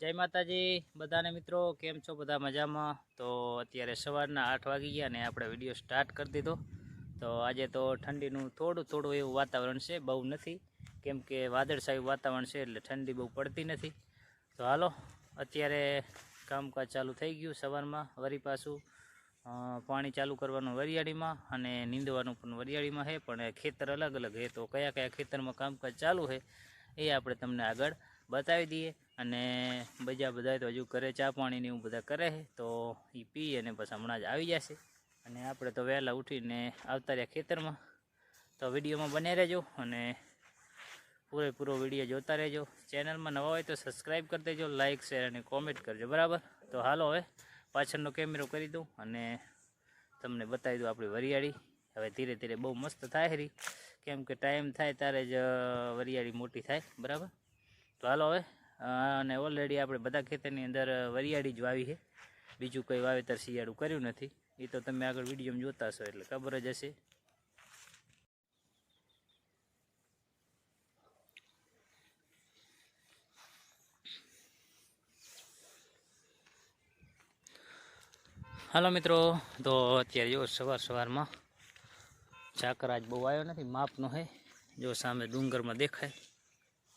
જય માતાજી, બધાને મિત્રો, કેમ છો? બધા મજામાં? તો અત્યારે સવારના આઠ વાગી ગયા અને આપણે વીડિયો સ્ટાર્ટ કરી દીધો. તો આજે તો ઠંડીનું થોડું થોડું એવું વાતાવરણ છે, બહુ નથી. કેમ કે વાદળછાયું વાતાવરણ છે, એટલે ઠંડી બહુ પડતી નથી. તો હાલો, અત્યારે કામકાજ ચાલુ થઈ ગયું સવારમાં, વરી પાછું પાણી ચાલુ કરવાનું વરિયાળીમાં અને નીંદવાનું પણ વરિયાળીમાં છે, પણ ખેતર અલગ અલગ છે. તો કયા કયા ખેતરમાં કામકાજ ચાલુ છે, એ આપણે તમને આગળ બતાવી દઈએ. અને બીજા બધા તો હજુ કરે ચા પાણીને એવું બધા કરે તો એ પી અને પછી હમણાં જ આવી જશે. અને આપણે તો વહેલા ઉઠીને આવતા રહ્યા ખેતરમાં. તો વિડીયોમાં બને રહેજો અને પૂરેપૂરો વીડિયો જોતા રહેજો. ચેનલમાં નવા હોય તો સબસ્ક્રાઈબ કરી દેજો, લાઇક, શેર અને કોમેન્ટ કરજો. બરાબર? તો હાલો હવે પાછળનો કેમેરો કરી દઉં અને તમને બતાવી દઉં આપણી વરિયાળી. હવે ધીરે ધીરે બહુ મસ્ત થાય રહી કેમ કે ટાઈમ થાય ત્યારે જ વરિયાળી મોટી થાય. બરાબર? તો હાલો હવે અને ઓલરેડી આપણે બધા ખેતરની અંદર વરિયાળી જ વાવી છે. બીજું કંઈ વાવેતર શિયાળું કર્યું નથી. એ તો તમે આગળ વિડીયોમાં જોતા હશો, એટલે ખબર જ હશે. હાલો મિત્રો, તો અત્યારે જો સવાર સવારમાં ચાકરાજ બહુ આવ્યો નથી, માપનો હે જો સામે ડુંગરમાં દેખાય.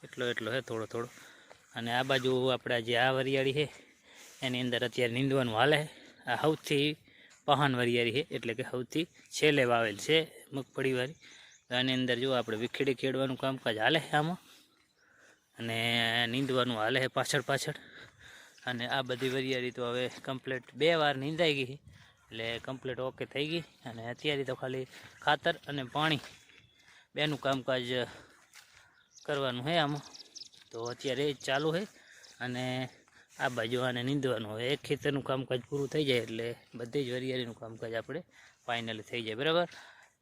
એટલો એટલો હે થોડો થોડો. અને આ બાજુ આપણા જે આ વરિયાળી છે એની અંદર અત્યારે નીંદવાનું હાલે આ સૌથી પહાન વરિયાળી છે એટલે કે સૌથી છેલ્લે વાવેલ છે મગફળીવાળી તો આની અંદર જો આપણે વિખેડી ખેડવાનું કામકાજ હાલે છે આમાં. અને નીંદવાનું હાલે છે પાછળ પાછળ. અને આ બધી વરિયાળી તો હવે કમ્પ્લેટ બે વાર નીંદાઈ ગઈ એટલે કમ્પ્લેટ ઓકે થઈ ગઈ. અને અત્યારે તો ખાલી ખાતર અને પાણી. બેનું કામકાજ કરવાનું છે આમાં. તો અત્યારે એ ચાલુ છે અને આ બાજુ આને નીંદવાનું હોય એક ખેતરનું કામકાજ પૂરું થઈ જાય એટલે બધી જ વરિયાળીનું કામકાજ આપણે ફાઇનલ થઈ જાય. બરાબર?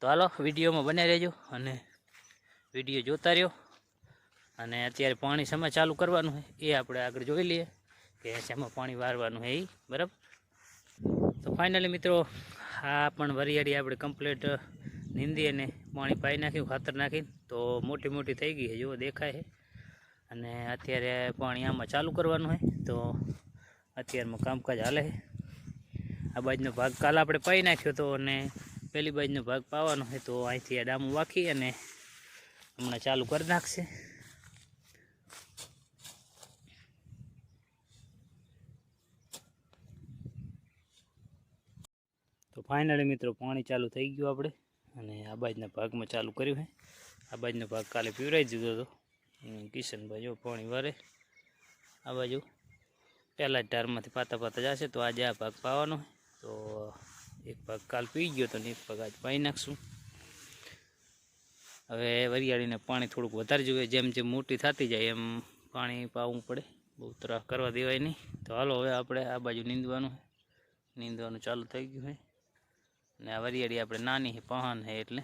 તો હાલો, વિડીયોમાં બન્યા રહેજો અને વીડિયો જોતા રહ્યો. અને અત્યારે પાણી સમય ચાલુ કરવાનું હોય એ આપણે આગળ જોઈ લઈએ કે શેમાં પાણી વારવાનું છે એ બરાબર? તો ફાઇનલી મિત્રો, આ પણ વરિયાળી આપણે કમ્પ્લીટ નીંદી અને પાણી પાઈ નાખ્યું, ખાતર નાખીને. તો મોટી મોટી થઈ ગઈ છે, જુઓ, દેખાય છે. અને અત્યારે પાણી આમાં ચાલુ કરવાનું હોય તો અત્યારમાં કામકાજ હાલે છે. આ બાજુનો ભાગ કાલ આપણે પાઈ નાખ્યો હતો અને પહેલી બાજુનો ભાગ પાવાનો હોય તો અહીંથી આ ડામું વાખી અને હમણાં ચાલુ કરી નાખશે. તો ફાઇનલી મિત્રો પાણી ચાલુ થઈ ગયું આપણે. અને આ બાજના ભાગમાં ચાલુ કર્યું છે આ બાજુનો ભાગ કાલે પીવરાઈ દીધો હતો. કિશનભાઈ જો પાણી વારે. આ બાજુ પહેલાં જ ટારમાંથી પાતા પાતા જશે તો આજે આ ભાગ પાવાનો. તો એક ભાગ કાલ પી ગયો તો ને એક ભાગ આજ પાઈ નાખશું. હવે વરિયાળીને પાણી થોડુંક વધારે જોઈએ જેમ જેમ મોટી થતી જાય એમ પાણી પાવું પડે. બહુ તરાહ કરવા દેવાય નહીં. તો હાલો હવે આપણે આ બાજુ નીંદવાનું. નીંદવાનું ચાલુ થઈ ગયું છે ને આ વરિયાળી આપણે નાની છે પહાન છે એટલે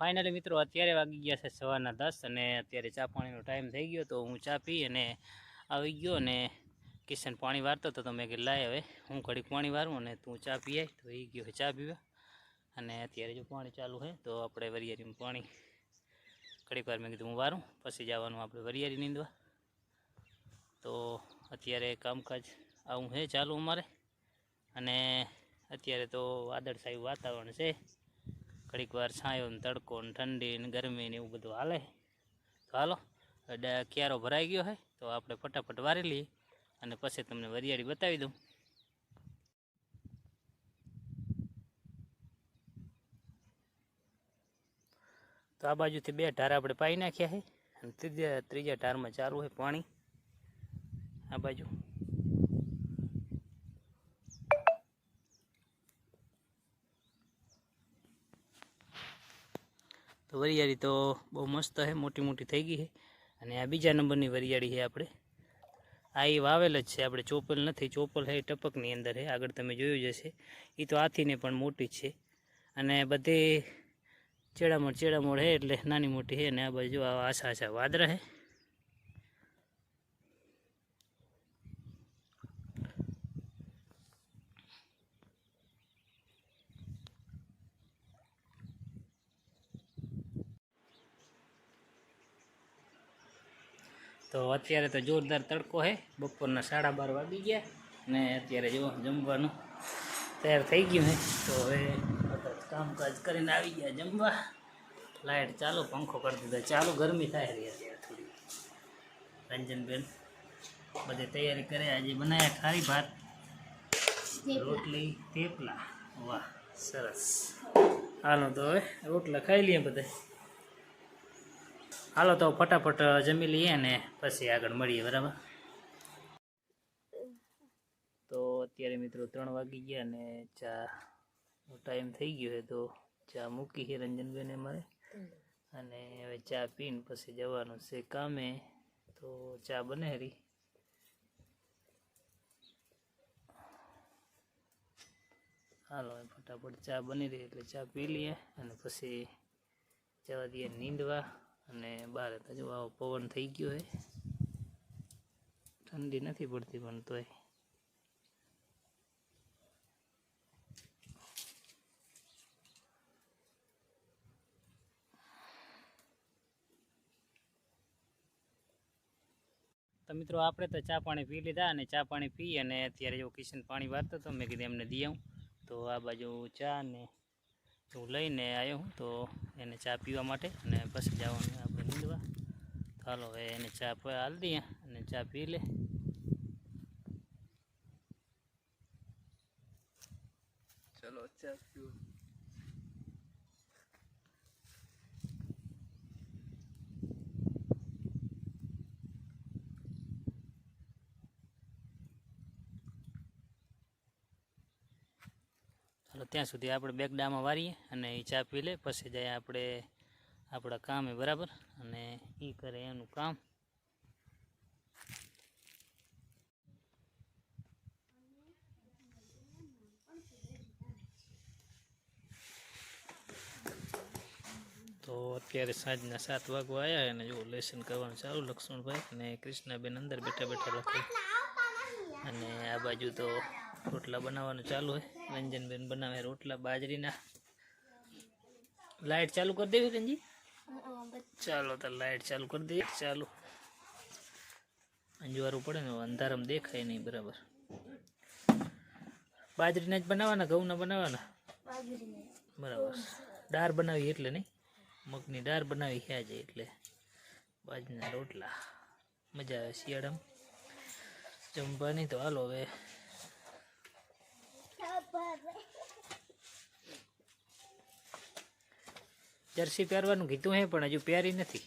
ફાઇનલી મિત્રો અત્યારે વાગી ગયા છે સવારના દસ અને અત્યારે ચા પાણીનો ટાઈમ થઈ ગયો તો હું ચા પી અને આવી ગયો અને કિશન પાણી વારતો હતો તો મેં કીધું, લાય હવે, હું ઘડીક પાણી વારું અને તું ચા પી આવી તો એ ગયો ચા પીવા. અને અત્યારે જો પાણી ચાલુ છે તો આપણે વરિયારીમાં પાણી ઘડીક વાર મેં કીધું, હું વારું, પછી જવાનું આપણે વરિયાળી નીંદવા. તો અત્યારે કામકાજ આવું છે ચાલુ અમારે. અને અત્યારે તો વાદળછાયું વાતાવરણ છે. ઘડીક વાર ને તડકો ને ઠંડી ને ગરમી ને એવું બધું હાલે. તો હાલો ક્યારો ભરાઈ ગયો હોય તો આપણે ફટાફટ વારી લઈએ અને પછી તમને વરિયાળી બતાવી દઉં. તો આ બાજુથી બે ઢાર આપણે પાઈ નાખ્યા છે અને ત્રીજા ત્રીજા ઢારમાં ચાલુ છે પાણી. આ બાજુ. તો વરિયાળી તો બહુ મસ્ત છે મોટી મોટી થઈ ગઈ છે અને આ બીજા નંબરની વરિયાળી છે આપણે. આ એ વાવેલ જ છે, આપણે ચોપલ નથી, ચોપલ છે ટપકની અંદર છે આગળ તમે જોયું જ હશે. એ તો આથીને પણ મોટી છે. અને બધી ચેડામોડ ચેડામોડ છે એટલે નાની મોટી છે અને આ બાજુ આશા આછા વાદળા છે તો અત્યારે તો જોરદાર તડકો છે બપોરના સાડા બાર વાગી ગયા ને અત્યારે જો જમવાનું તૈયાર થઈ ગયું છે તો હવે કામકાજ કરીને આવી ગયા જમવા. લાઇટ ચાલુ, પંખો કરી દીધો. ચાલુ ગરમી થાય રહી અત્યારે થોડી. રંજનબેન બધી તૈયારી કરે. આજે બનાવ્યા ખારી ભાત, રોટલી, થેપલા. વાહ, સરસ. હાલો તો હવે રોટલા ખાઈ લઈએ બધા. હાલો તો ફટાફટ જમી લઈએ ને પછી આગળ મળીએ, બરાબર? તો અત્યારે મિત્રો ત્રણ વાગી ગયા ને ચા ટાઈમ થઈ ગયો છે, તો ચા મૂકી છે રંજનબેને મારે. અને હવે ચા પીને પછી જવાનું છે કામે. તો ચા બને રહી હાલો ફટાફટ ચા બની રહી એટલે ચા પી લઈએ અને પછી જવા દઈએ નીંદવા. અને બહાર તો જો આવો પવન થઈ ગયો હોય ઠંડી નથી પડતી પણ તોય. તો મિત્રો, આપણે તો ચા પાણી પી લીધા અને ચા પાણી પી અને અત્યારે જો કિશન પાણી વારતો હતો, મેં કીધું એમને દઈ આવું. તો આ બાજુ ચા ને હું લઈને આવ્યો હું, તો એને ચા પીવા માટે અને પછી જવાનું આપણે નીંદવા. ચાલો હવે એને ચા હાલ દઈએ અને ચા પી લે. ચલો, ચા પીવો ત્યાં સુધી આપણે બેગડામાં વારીએ અને એ ચા પી લે, પછી જાય આપણે આપણા કામે, બરાબર? અને એ કરે એનું કામ. તો અત્યારે સાંજના સાત વાગવા આવ્યા અને જો લેસન કરવાનું ચાલુ, લક્ષ્મણભાઈ અને કૃષ્ણાબેન અંદર બેઠા બેઠા લખે. અને આ બાજુ તો રોટલા બનાવવાનું ચાલુ હોય. રંજનબેન બનાવે રોટલા બાજરીના. લાઈટ ચાલુ કરી દેવી રંજી? ચાલો તો લાઈટ ચાલુ કરી દઈએ. ચાલુ. અંજવારું પડે ને અંધારામાં દેખાય નહીં બરાબર. બાજરીના જ બનાવવાના, ઘઉંના બનાવવાના? બરાબર. દાળ બનાવી એટલે નહીં? મગની દાળ બનાવી છે એટલે. બાજરીના રોટલા. મજા આવે શિયાળામાં. જમવાની તો હાલો હવે જર્સી પહેરવાનું કીધું હે પણ હજુ પહેરી નથી.